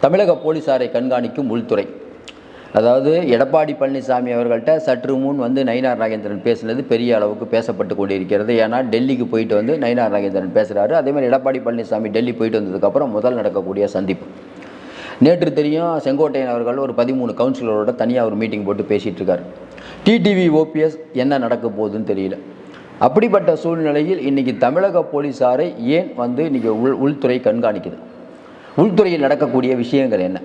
தமிழக போலீஸாரை கண்காணிக்கும் உள்துறை. அதாவது எடப்பாடி பழனிசாமி அவர்கள்ட்ட சற்று முன் வந்து நயினார் நாகேந்திரன் பேசினது பெரிய அளவுக்கு பேசப்பட்டு கொண்டிருக்கிறது. ஏன்னா டெல்லிக்கு போயிட்டு வந்து நயினார் நாகேந்திரன் பேசுகிறாரு அதேமாதிரி எடப்பாடி பழனிசாமி டெல்லி போயிட்டு வந்ததுக்கப்புறம் முதல் நடக்கக்கூடிய சந்திப்பு. நேற்று தெரியும் செங்கோட்டையன் அவர்கள் ஒரு பதிமூணு கவுன்சிலரோட தனியாக ஒரு மீட்டிங் போட்டு பேசிகிட்டு இருக்காரு. டிடிவி ஓபிஎஸ் என்ன நடக்க போகுதுன்னு தெரியல. அப்படிப்பட்ட சூழ்நிலையில் இன்றைக்கி தமிழக போலீஸாரை ஏன் வந்து இன்றைக்கி உள் உள்துறை கண்காணிக்குது? உள்துறையில் நடக்கக்கூடிய விஷயங்கள் என்ன?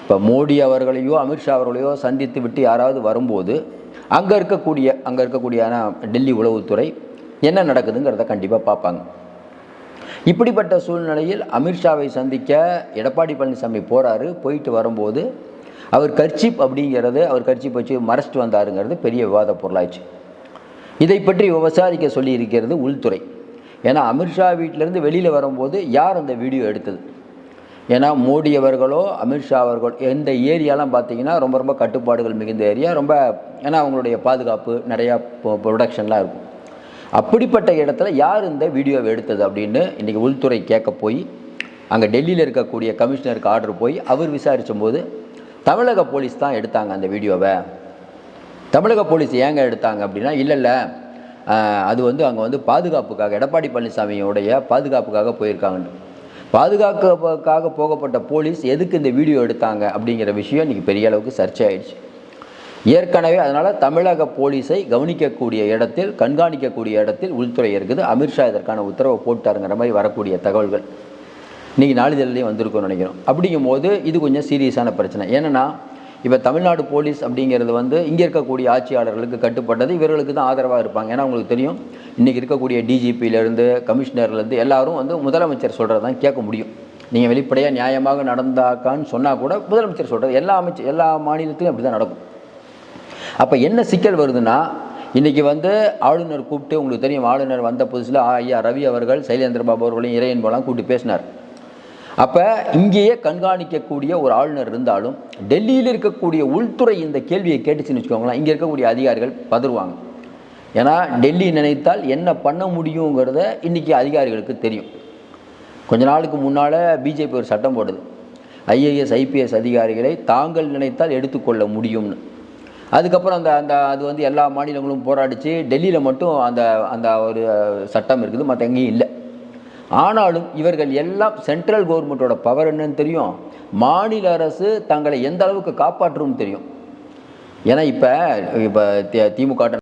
இப்போ மோடி அவர்களையோ அமித்ஷா அவர்களையோ சந்தித்து விட்டு யாராவது வரும்போது அங்கே இருக்கக்கூடிய அங்கே இருக்கக்கூடிய டெல்லி உளவுத்துறை என்ன நடக்குதுங்கிறத கண்டிப்பாக பார்ப்பாங்க. இப்படிப்பட்ட சூழ்நிலையில் அமித்ஷாவை சந்திக்க எடப்பாடி பழனிசாமி போகிறாரு போயிட்டு வரும்போது அவர் கர்ச்சிப் அப்படிங்கிறது அவர் கர்ச்சிப் வச்சு மறைச்சிட்டு வந்தாருங்கிறது பெரிய விவாத பொருளாச்சு இதை பற்றி விசாரிக்க சொல்லி இருக்கிறது உள்துறை. ஏன்னா அமித்ஷா வீட்டிலேருந்து வெளியில் வரும்போது யார் அந்த வீடியோ எடுத்தது? ஏன்னா மோடி அவர்களோ அமித்ஷா அவர்களோ எந்த ஏரியாலாம் பார்த்தீங்கன்னா ரொம்ப ரொம்ப கட்டுப்பாடுகள் மிகுந்த ஏரியா. ரொம்ப ஏன்னா அவங்களுடைய பாதுகாப்பு நிறையா ப்ரொடக்ஷன்லாம் இருக்கும். அப்படிப்பட்ட இடத்துல யார் இந்த வீடியோவை எடுத்தது அப்படின்னு இன்றைக்கி உள்துறை கேட்க போய் அங்கே டெல்லியில் இருக்கக்கூடிய கமிஷனருக்கு ஆர்டர் போய் அவர் விசாரித்த போது தமிழக போலீஸ் தான் எடுத்தாங்க அந்த வீடியோவை. தமிழக போலீஸ் ஏங்க எடுத்தாங்க அப்படின்னா இல்லை இல்லை அது வந்து அங்கே வந்து பாதுகாப்புக்காக எடப்பாடி பழனிசாமியோடைய பாதுகாப்புக்காக போயிருக்காங்கன்னு பாதுகாப்புக்காக போகப்பட்ட போலீஸ் எதுக்கு இந்த வீடியோ எடுத்தாங்க அப்படிங்கிற விஷயம் இன்றைக்கி பெரிய அளவுக்கு சர்ச்சையாயிடுச்சு. ஏற்கனவே அதனால் தமிழக போலீஸை கவனிக்கக்கூடிய இடத்தில் கண்காணிக்கக்கூடிய இடத்தில் உள்துறை இருக்குது. அமித்ஷா இதற்கான உத்தரவை போட்டாருங்கிற மாதிரி வரக்கூடிய தகவல்கள் இன்றைக்கி நாளிதழ்லேயும் வந்திருக்கோம்னு நினைக்கிறோம். அப்படிங்கும்போது இது கொஞ்சம் சீரியஸான பிரச்சனை. ஏன்னா இப்போ தமிழ்நாடு போலீஸ் அப்படிங்கிறது வந்து இங்கே இருக்கக்கூடிய ஆட்சியாளர்களுக்கு கட்டுப்பட்டது. இவர்களுக்கு தான் ஆதரவாக இருப்பாங்க. ஏன்னா உங்களுக்கு தெரியும் இன்றைக்கி இருக்கக்கூடிய டிஜிபியிலேருந்து கமிஷனர்லேருந்து எல்லாரும் வந்து முதலமைச்சர் சொல்கிறது தான் கேட்க முடியும். நீங்கள் வெளிப்படையாக நியாயமாக நடந்தாக்கான்னு சொன்னால் கூட முதலமைச்சர் சொல்கிறது எல்லா அமைச்சர் எல்லா மாநிலத்திலும் அப்படி தான் நடக்கும். அப்போ என்ன சிக்கல் வருதுன்னா இன்றைக்கி வந்து ஆளுநர் கூப்பிட்டு உங்களுக்கு தெரியும் ஆளுநர் வந்த புதுசில் ஐயா ரவி அவர்கள் சைலேந்திர பாபு அவர்களையும் இறையன்பெல்லாம் கூப்பிட்டு பேசினார். அப்போ இங்கேயே கண்காணிக்கக்கூடிய ஒரு ஆளுநர் இருந்தாலும் டெல்லியில் இருக்கக்கூடிய உள்துறை இந்த கேள்வியை கேட்டுச்சுன்னு வச்சுக்கோங்களேன் இங்கே இருக்கக்கூடிய அதிகாரிகள் பதறுவாங்க. ஏன்னா டெல்லி நினைத்தால் என்ன பண்ண முடியுங்கிறத இன்றைக்கி அதிகாரிகளுக்கு தெரியும். கொஞ்ச நாளுக்கு முன்னால் பிஜேபி ஒரு சட்டம் போடுது ஐஏஎஸ் ஐபிஎஸ் அதிகாரிகளை தாங்கள் நினைத்தால் எடுத்துக்கொள்ள முடியும்னு. அதுக்கப்புறம் அந்த அந்த அது வந்து எல்லா மாநிலங்களும் போராடிச்சு டெல்லியில் மட்டும் அந்த அந்த ஒரு சட்டம் இருக்குது மற்ற எங்கேயும் இல்லை. ஆனாலும் இவர்கள் எல்லாம் சென்ட்ரல் கவர்மெண்ட்டோட பவர் என்னன்னு தெரியும். மாநில அரசு தங்களை எந்த அளவுக்கு காப்பாற்றும் தெரியும். ஏன்னா இப்போ இப்போ திமுக